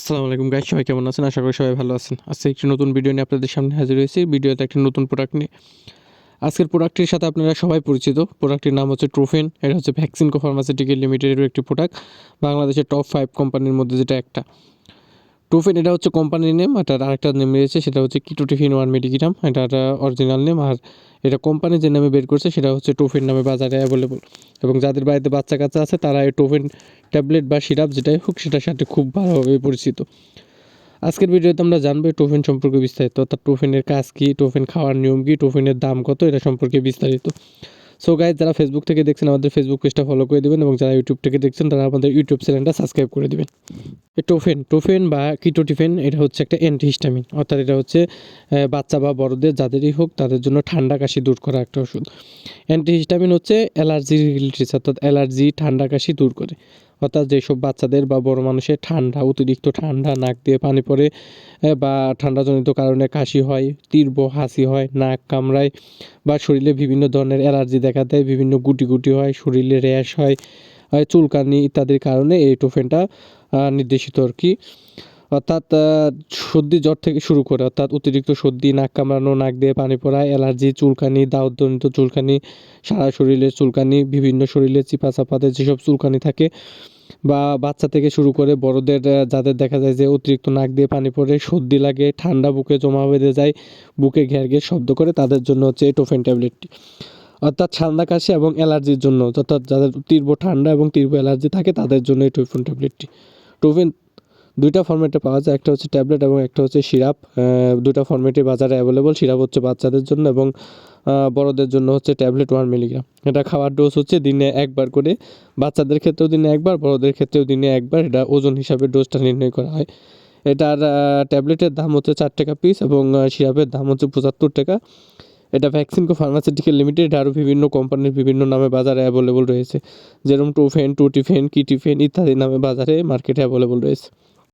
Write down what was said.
আসসালামু আলাইকুম গাইস সবাই কেমন আছেন? আশা করি সবাই ভালো আছেন। আজকে একটি নতুন ভিডিও নিয়ে আপনাদের সামনে হাজির হয়েছি। ভিডিওতে একটি নতুন প্রোডাক্ট নিয়ে। আজকের প্রোডাক্টটির সাথে আপনারা সবাই পরিচিত। প্রোডাক্টটির নাম হচ্ছে ট্রোফেন এটা হচ্ছে ভ্যাকসিনকো ফার্মাসিউটিক্যাল লিমিটেডের একটি প্রোডাক্ট বাংলাদেশের টপ ফাইভ কোম্পানির মধ্যে যেটা একটা। ট্রোফেন এটা হচ্ছে কোম্পানির নেম এটার আরেকটা নেম রয়েছে, সেটা হচ্ছে কিটোটিফিন ওয়ান মেডিগ্রাম এটা একটা অরিজিনাল নেম আর এটা কোম্পানি যে নামে বের করছে সেটা হচ্ছে টোফিন নামে বাজারে অ্যাভেলেবল এবং যাদের বাড়িতে বাচ্চা কাচ্চা আছে, তারা এই টোফেন ট্যাবলেট বা সিরাপ যেটাই হোক, সেটার সাথে খুব ভালোভাবে পরিচিত। আজকের ভিডিওতে আমরা জানব টোফিন সম্পর্কে বিস্তারিত, অর্থাৎ টোফিনের কাজ কী, টোফেন খাওয়ার নিয়ম কী, টোফিনের দাম কত, এটা সম্পর্কে বিস্তারিত। সো গাইজ যারা ফেসবুক থেকে দেখছেন, আমাদের ফেসবুক পেজটা ফলো করে দেবেন এবং যারা ইউটিউব থেকে দেখছেন, তারা আমাদের ইউটিউব চ্যানেলটা সাবস্ক্রাইব করে দেবেন। টোফেন টোফেন বা কিটোটিফেন এটা হচ্ছে একটা অ্যান্টিহিস্টামিন অর্থাৎ এটা হচ্ছে বাচ্চা বা বড়দের যাদেরই হোক, তাদের জন্য ঠান্ডা কাশি দূর করা একটা ওষুধ। অ্যান্টিহিস্টামিন হচ্ছে অ্যালার্জি রিলেটিভস অর্থাৎ অ্যালার্জি, ঠান্ডা কাশি দূর করে। অর্থাৎ যেসব বাচ্চাদের বা বড় মানুষের ঠান্ডা, অতিরিক্ত ঠান্ডা, নাক দিয়ে পানি পড়ে বা ঠান্ডাজনিত কারণে কাশি হয়, তীব্র হাসি হয়, নাক কামড়ায়, বা শরীরে বিভিন্ন ধরনের অ্যালার্জি দেখা দেয়, বিভিন্ন গুটি গুটি হয়, শরীরে র্যাশ হয় চুলকানি ইত্যাদির কারণে এই টোফেনটা নির্দেশিত আর কি। অর্থাৎ সর্দি জ্বর থেকে শুরু করে, অর্থাৎ অতিরিক্ত সর্দি, নাক কামড়ানো, নাক দিয়ে পানি পড়া, অ্যালার্জি, চুলকানি দাউদজনিত চুলকানি, সারা শরীরে চুলকানি, বিভিন্ন শরীরে চিপা চাপাতে যেসব চুলকানি থাকে বা বাচ্চা থেকে শুরু করে বড়দের যাদের দেখা যায় যে অতিরিক্ত নাক দিয়ে পানি পড়ে, সর্দি লাগে, ঠান্ডা বুকে জমা বেঁধে যায়, বুকে ঘের ঘের শব্দ করে, তাদের জন্য হচ্ছে টোফেন ট্যাবলেটটি অর্থাৎ ঠান্ডা কাশি এবং অ্যালার্জির জন্য, অর্থাৎ যাদের তীব্র ঠান্ডা এবং তীব্র অ্যালার্জি থাকে, তাদের জন্য এই টোফেন ট্যাবলেটটি। টোফেন দুইটা ফর্মেটে পাওয়া যায়। একটা হচ্ছে ট্যাবলেট এবং একটা হচ্ছে সিরাপ। দুটা ফর্মেটে বাজারে অ্যাভেলেবল সিরাপ হচ্ছে বাচ্চাদের জন্য এবং বড়দের জন্য হচ্ছে ট্যাবলেট ওয়ান মিলিগ্রাম এটা খাওয়ার ডোজ হচ্ছে দিনে একবার করে। বাচ্চাদের ক্ষেত্রেও দিনে একবার, বড়দের ক্ষেত্রেও দিনে একবার। এটা ওজন হিসাবে ডোজটা নির্ণয় করা হয়। এটার ট্যাবলেটের দাম হচ্ছে চার টাকা পিস এবং সিরাপের দাম হচ্ছে পঁচাত্তর টাকা। এটা ভ্যাকসিনকো ফার্মাসিউটিক্যাল লিমিটেড আরও বিভিন্ন কোম্পানির বিভিন্ন নামে বাজারে অ্যাভেলেবল রয়েছে। যেরকম টোফেন টুটিফেন কিটিফেন ইত্যাদি নামে বাজারে মার্কেটে অ্যাভেলেবল রয়েছে।